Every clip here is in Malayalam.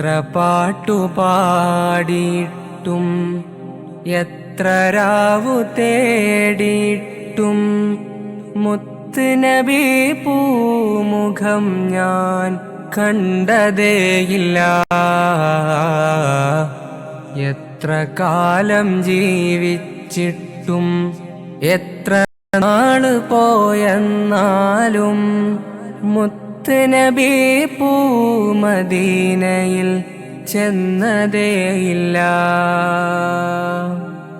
എത്ര പാട്ടുപാടിയിട്ടും എത്ര രാവു തേടിയിട്ടും മുത്ത് നബി പൂമുഖം ഞാൻ കണ്ടതേയില്ല. എത്ര കാലം ജീവിച്ചിട്ടും എത്ര നാൾ പോയെന്നാലും മുത്ത് നബി പൂമദീനയിൽ ചെന്നതേയില്ല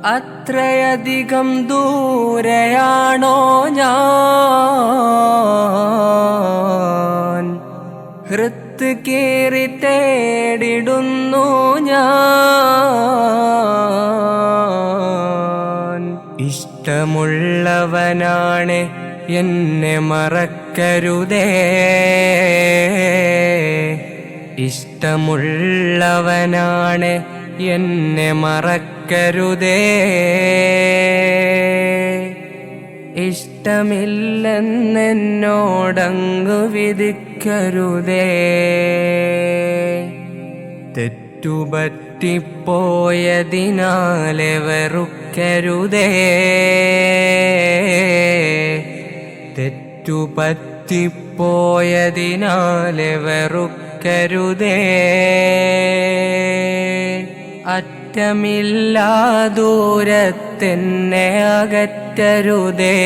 അത്രയധികം ദൂരെയാണോ ഞാൻ? ഹൃത്ത് കീറി തേടിടുന്നു ഞാൻ. ഇഷ്ടമുള്ളവനാണ് എന്നെ മറക്കരുതേ. ഇഷ്ടമുള്ളവനാണ് എന്നെ മറക്കരുതേ. ഇഷ്ടമില്ലെന്നെന്നോടങ്ങു വിധിക്കരുതേ. തെറ്റുപറ്റിപ്പോയതിനാലെ വെറുക്കരുതേ തെറ്റുപറ്റിപ്പോയതിനാലെ വെറുക്കരുതേ അറ്റമില്ലാ ദൂരത്തെന്നെ അകറ്റരുതേ.